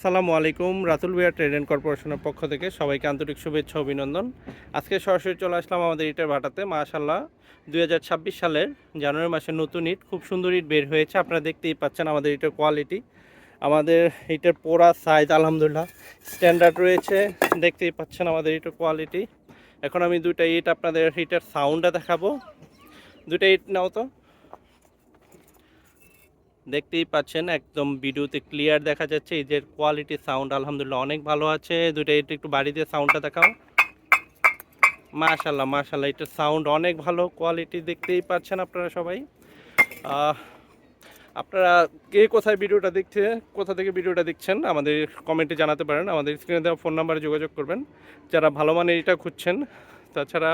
আসসালামু আলাইকুম, Ratul Bihar trade and কর্পোরেশনের পক্ষ থেকে সবাইকে আন্তরিক শুভেচ্ছা অভিনন্দন। আজকে সরাসরি চলে আসলাম আমাদের ইটের ভাটাতে। মাশাল্লাহ দুই হাজার ছাব্বিশ সালের জানুয়ারি মাসের নতুন ইট, খুব সুন্দর ইট বের হয়েছে। আপনারা দেখতেই পাচ্ছেন আমাদের ইটের কোয়ালিটি আমাদের ইটের পোড়া সাইজ আলহামদুলিল্লাহ স্ট্যান্ডার্ড রয়েছে। দেখতেই পাচ্ছেন আমাদের ইটের কোয়ালিটি এখন আমি দুইটা ইট আপনাদের ইটের সাউন্ডটা দেখাবো। দুইটা ইট নাও তো। দেখতেই পাচ্ছেন, একদম ভিডিওতে ক্লিয়ার দেখা যাচ্ছে এদের কোয়ালিটি সাউন্ড আলহামদুলিল্লাহ অনেক ভালো আছে। দুটো এটা একটু বাড়িতে সাউন্ডটা দেখাও। মাশাল্লাহ মাশাল্লাহ এটার সাউন্ড অনেক ভালো কোয়ালিটি দেখতেই পাচ্ছেন আপনারা সবাই। আপনারা কে কোথায় ভিডিওটা দেখছে, কোথা থেকে ভিডিওটা দেখছেন, আমাদের কমেন্টে জানাতে পারেন। আমাদের স্ক্রিনে দেওয়া ফোন নাম্বারে যোগাযোগ করবেন। যারা ভালো মানের এটা খুঁজছেন তাছাড়া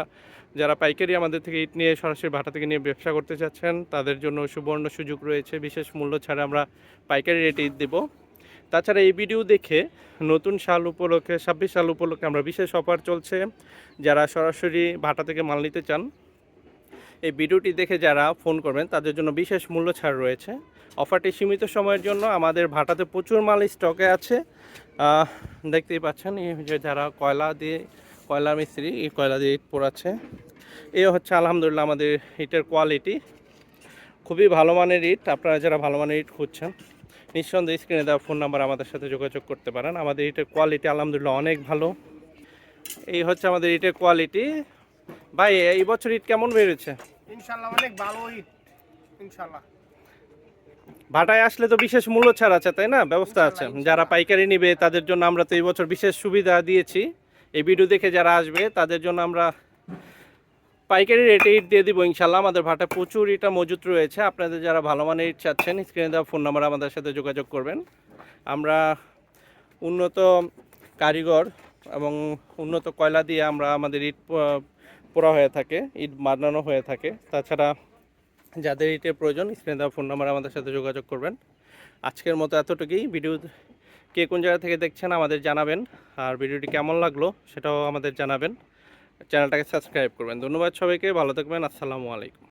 যারা পাইকারি আমাদের থেকে ইট নিয়ে সরাসরি ভাটা থেকে নিয়ে ব্যবসা করতে চাচ্ছেন, তাদের জন্য সুবর্ণ সুযোগ রয়েছে। বিশেষ মূল্য ছাড়া আমরা পাইকারি রেটে ইট দেবো। তাছাড়া এই ভিডিও দেখে নতুন সাল উপলক্ষে, ছাব্বিশ সাল উপলক্ষে আমরা বিশেষ অফার চলছে। যারা সরাসরি ভাটা থেকে মাল নিতে চান, এই ভিডিওটি দেখে যারা ফোন করবেন, তাদের জন্য বিশেষ মূল্য ছাড় রয়েছে। অফারটি সীমিত সময়ের জন্য আমাদের ভাটাতে প্রচুর মাল স্টকে আছে। দেখতেই পাচ্ছেন যে যারা কয়লা দিয়ে কয়লা মিস্ত্রি এই কয়লা দিয়ে ইট পোড়াচ্ছে। এই হচ্ছে আলহামদুলিল্লাহ আমাদের ইটের কোয়ালিটি খুবই ভালো মানের ইট আপনারা যারা ভালো মানের ইট খুঁজছেন নিঃসন্দেহে স্ক্রিনে দেওয়া ফোন নাম্বার আমাদের সাথে যোগাযোগ করতে পারেন। আমাদের ইটের কোয়ালিটি আলহামদুলিল্লাহ অনেক ভালো। এই হচ্ছে আমাদের ইটের কোয়ালিটি ভাই এই বছর ইট কেমন বেড়েছে? ইনশাল্লাহ অনেক ভালো ইট ইনশাল্লাহ। ভাটায় আসলে তো বিশেষ মূল্য ছাড় আছে তাই না? ব্যবস্থা আছে। যারা পাইকারি নিবে তাদের জন্য আমরা তো এই বছর বিশেষ সুবিধা দিয়েছি। এই ভিডিও দেখে যারা আসবে, তাদের জন্য আমরা পাইকারি রেটে ইট দিয়ে দিব ইনশাল্লাহ। আমাদের ভাটা প্রচুর ইটা মজুত রয়েছে। আপনাদের যারা ভালো মানের ইট চাচ্ছেন স্ক্রিনে দেওয়া ফোন নাম্বার আমাদের সাথে যোগাযোগ করবেন। আমরা উন্নত কারিগর এবং উন্নত কয়লা দিয়ে আমরা আমাদের ইট পোড়া হয়ে থাকে ইট বানানো হয়ে থাকে। তাছাড়া যাদের ইটের প্রয়োজন স্ক্রিনে দেওয়া ফোন নাম্বার আমাদের সাথে যোগাযোগ করবেন। আজকের মতো এতটুকুই। ভিডিও কে কোন জায়গা থেকে দেখছেন আমাদের জানাবেন। আর ভিডিওটি কেমন লাগল সেটাও আমাদের জানাবেন। চ্যানেলটাকে সাবস্ক্রাইব করবেন। ধন্যবাদ সবাইকে, ভালো থাকবেন, আসসালামু আলাইকুম।